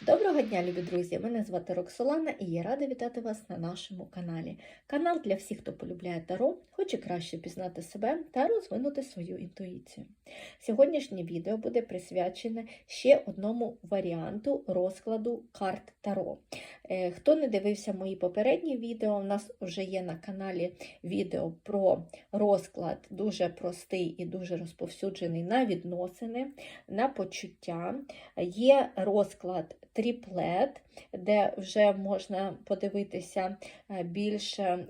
Доброго дня, любі друзі! Мене звати Роксолана і я рада вітати вас на нашому каналі. Канал для всіх, хто полюбляє таро, хоче краще пізнати себе та розвинути свою інтуїцію. Сьогоднішнє відео буде присвячене ще одному варіанту розкладу карт Таро. Е, Хто не дивився мої попередні відео, у нас вже є на каналі відео про розклад дуже простий і дуже розповсюджений на відносини, на почуття. Є розклад тріплет, де вже можна подивитися е, більш е,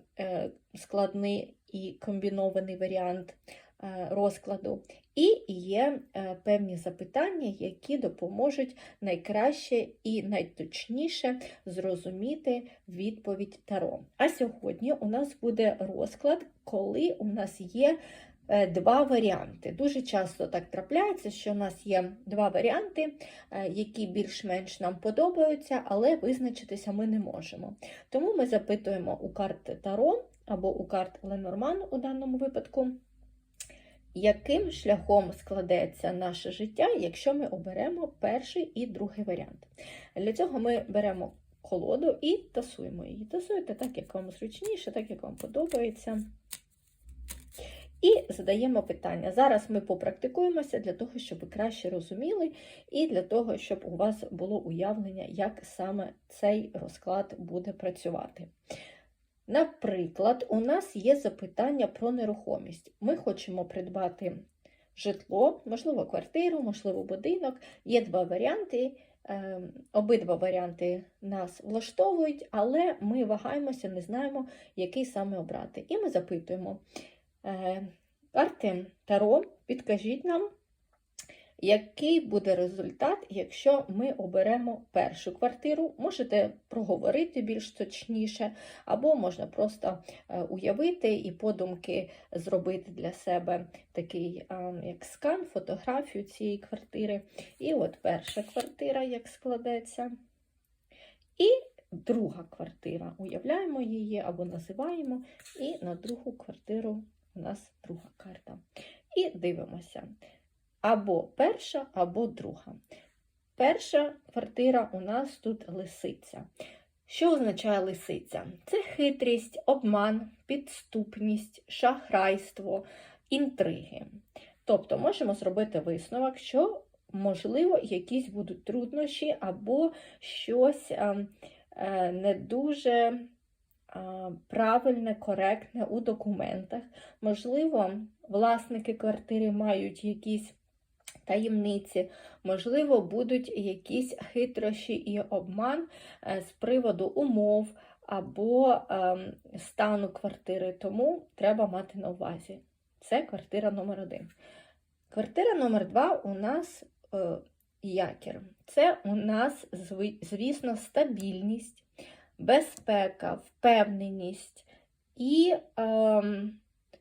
складний і комбінований варіант е, розкладу. І є певні запитання, які допоможуть найкраще і найточніше зрозуміти відповідь Таро. А сьогодні у нас буде розклад, коли у нас є два варіанти. Дуже часто так трапляється, що у нас є два варіанти, е, які більш-менш нам подобаються, але визначитися ми не можемо. Тому ми запитуємо у карт Таро або у карт Ленорман у даному випадку яким шляхом складеться наше життя, якщо ми оберемо перший і другий варіант. Для цього ми беремо колоду і тасуємо її. Тасуєте так, як вам зручніше, так, як вам подобається. І задаємо питання. Зараз ми попрактикуємося для того, щоб ви краще розуміли, і для того, щоб у вас було уявлення, як саме цей розклад буде працювати. Наприклад, у нас є запитання про нерухомість. Ми хочемо придбати житло, можливо, квартиру, можливо, будинок. Є два варіанти. е, Обидва варіанти нас влаштовують, але ми вагаємося, не знаємо, який саме обрати. І ми запитуємо е, карти Таро, підкажіть нам, який буде результат, якщо ми оберемо першу квартиру? Можете проговорити більш точніше, або можна просто е, уявити і подумки зробити для себе такий як скан, фотографію цієї квартири. І от перша квартира, як складеться. І друга квартира. Уявляємо її або називаємо, і на другу квартиру у нас друга карта. І дивимося або перша, або друга. Перша квартира у нас тут лисиця. Що означає лисиця? Це хитрість, обман, підступність, шахрайство, інтриги. Тобто можемо зробити висновок, що, можливо, якісь будуть труднощі або щось е, е, не дуже правильне, коректне у документах. Можливо, власники квартири мають якісь таємниці, можливо, будуть якісь хитрощі і обман е, з приводу умов або ем, стану квартири, тому треба мати на увазі. Це квартира номер один. Квартира номер два у нас е, якір. Це у нас, звісно, стабільність, безпека, впевненість і ем,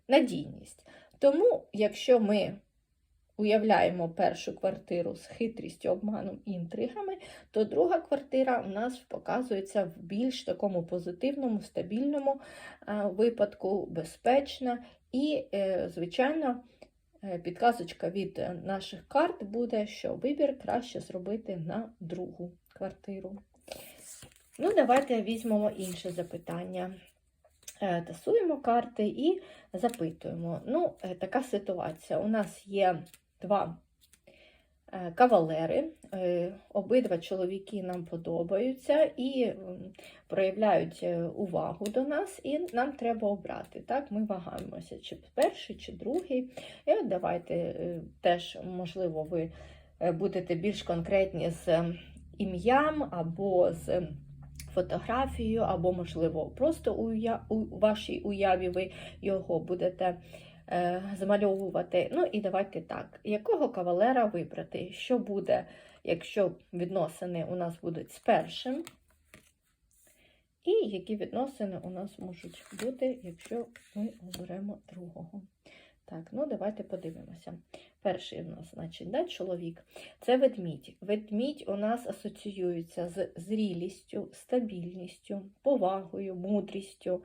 надійність. Тому, якщо ми уявляємо першу квартиру з хитрістю, обманом і інтригами, то друга квартира у нас показується в більш такому позитивному, стабільному е, випадку, безпечна. І, е, звичайно, е, підказочка від е, наших карт буде, що вибір краще зробити на другу квартиру. Ну, давайте візьмемо інше запитання. Е, Тасуємо карти і запитуємо. Ну, е, така ситуація. У нас є два е, кавалери, обидва чоловіки нам подобаються і проявляють увагу до нас, і нам треба обрати. Так, Ми вагаємося, чи перший, чи другий. І от давайте теж, можливо, ви будете більш конкретні з ім'ям або з фотографією, або, можливо, просто у, уя- у вашій уяві ви його будете е, змальовувати. Ну і давайте так, якого кавалера вибрати? Що буде, якщо відносини у нас будуть з першим? І які відносини у нас можуть бути, якщо ми оберемо другого? Так, ну давайте подивимося. Перший у нас, значить, да, чоловік. Це ведмідь. Ведмідь у нас асоціюється з зрілістю, стабільністю, повагою, мудрістю,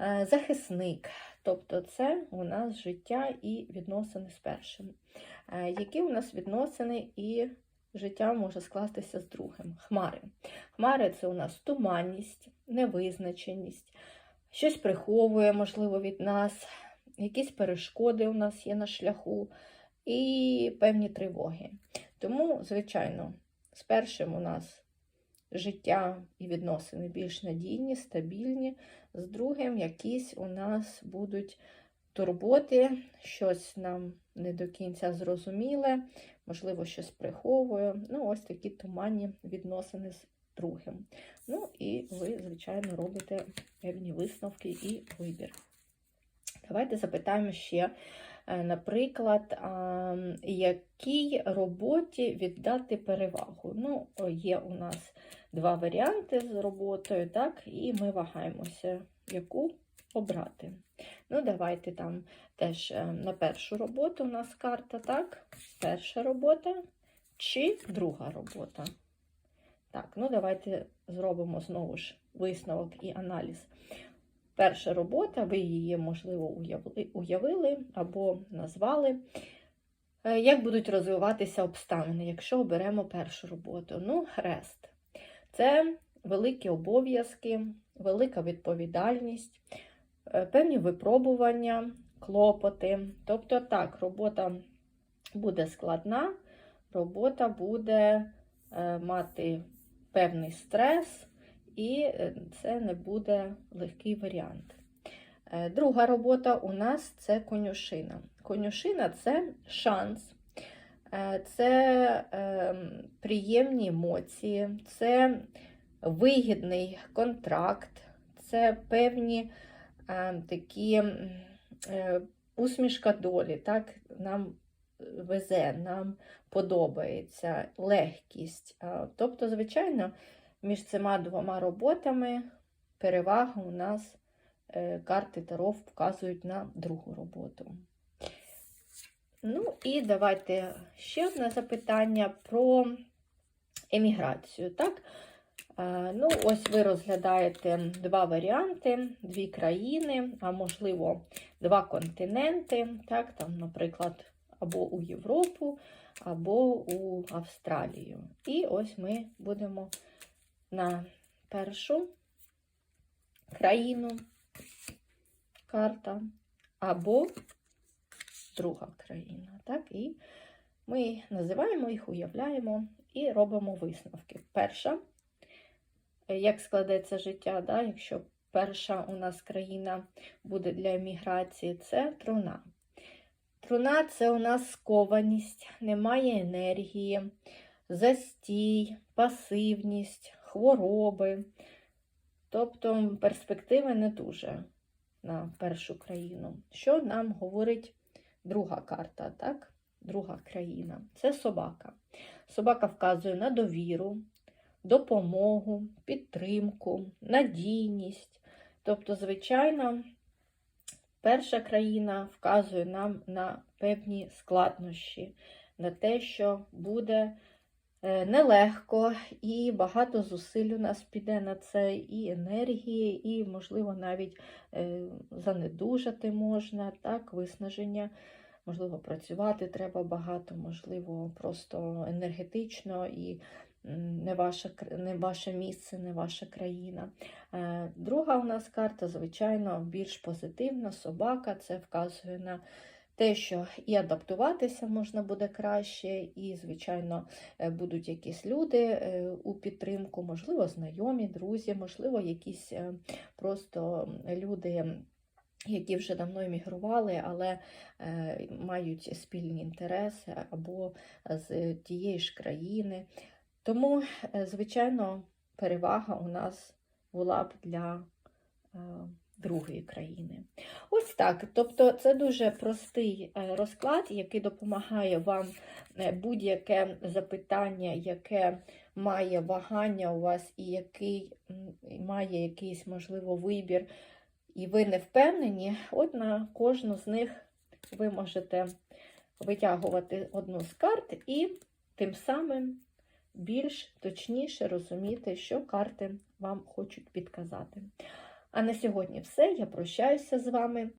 е, захисник. Тобто це у нас життя і відносини з першим. Е, Які у нас відносини і життя може скластися з другим. Хмари. Хмари це у нас туманність, невизначеність, щось приховує, можливо, від нас, якісь перешкоди у нас є на шляху і певні тривоги. Тому, звичайно, з першим у нас життя і відносини більш надійні, стабільні, з другим якісь у нас будуть турботи, щось нам не до кінця зрозуміле, можливо, щось приховує. Ну, ось такі туманні відносини з другим. Ну, і ви, звичайно, робите певні висновки і вибір. Давайте запитаємо ще, е, наприклад, якій роботі віддати перевагу. Ну, є у нас два варіанти з роботою, так, і ми вагаємося, яку обрати. Ну, давайте там теж е, на першу роботу у нас карта, так? Перша робота чи друга робота. Так, ну давайте зробимо знову ж висновок і аналіз. Перша робота, ви її, можливо, уявили, або назвали. Е, Як будуть розвиватися обставини, якщо оберемо першу роботу? Ну, хрест. Це великі обов'язки, велика відповідальність, е, певні випробування, клопоти. Тобто, так, робота буде складна, робота буде е, мати певний стрес, і е, це не буде легкий варіант. Е, Друга робота у нас це конюшина. Конюшина це шанс, е, це е, приємні емоції, це вигідний контракт, це певні такі усмішка долі. Так? Нам везе, нам подобається легкість. Тобто, звичайно, між цими двома роботами перевага у нас е, карти Таро вказують на другу роботу. Ну і давайте ще одне запитання про еміграцію. Так? Е, Ну, ось ви розглядаєте два варіанти, дві країни, а можливо, два континенти, так, там, наприклад, або у Європу, або у Австралію. І ось ми будемо на першу країну карта, або друга країна. Так? І ми називаємо їх, уявляємо і робимо висновки. Перша, як складеться життя, да? якщо перша у нас країна буде для еміграції, це труна. Труна це у нас скованість, немає енергії, застій, пасивність, хвороби. Тобто перспективи не дуже на першу країну. Що нам говорить друга карта, так? Друга країна це собака. Собака вказує на довіру, допомогу, підтримку, надійність. Тобто, звичайно, перша країна вказує нам на певні складнощі, на те, що буде нелегко і багато зусиль у нас піде на це, і енергії, і, можливо, навіть е, занедужати можна, так, виснаження. Можливо, працювати треба багато, можливо, просто енергетично і не, ваша, кр- не ваше місце, не ваша країна. Е, Друга у нас карта, звичайно, більш позитивна. Собака це вказує на те, що і адаптуватися можна буде краще, і, звичайно, е, будуть якісь люди е, у підтримку, можливо, знайомі, друзі, можливо, якісь е, просто люди. Які вже давно емігрували, але мають спільні інтереси або з тієї ж країни. Тому, звичайно, перевага у нас була б для другої країни. Ось так. Тобто, це дуже простий е, розклад, який допомагає вам е, будь-яке запитання, яке має вагання у вас, і який має якийсь, можливо, вибір, і ви не впевнені, от на кожну з них ви можете витягувати одну з карт і тим самим більш точніше розуміти, що карти вам хочуть підказати. А на сьогодні все. Я прощаюся з вами.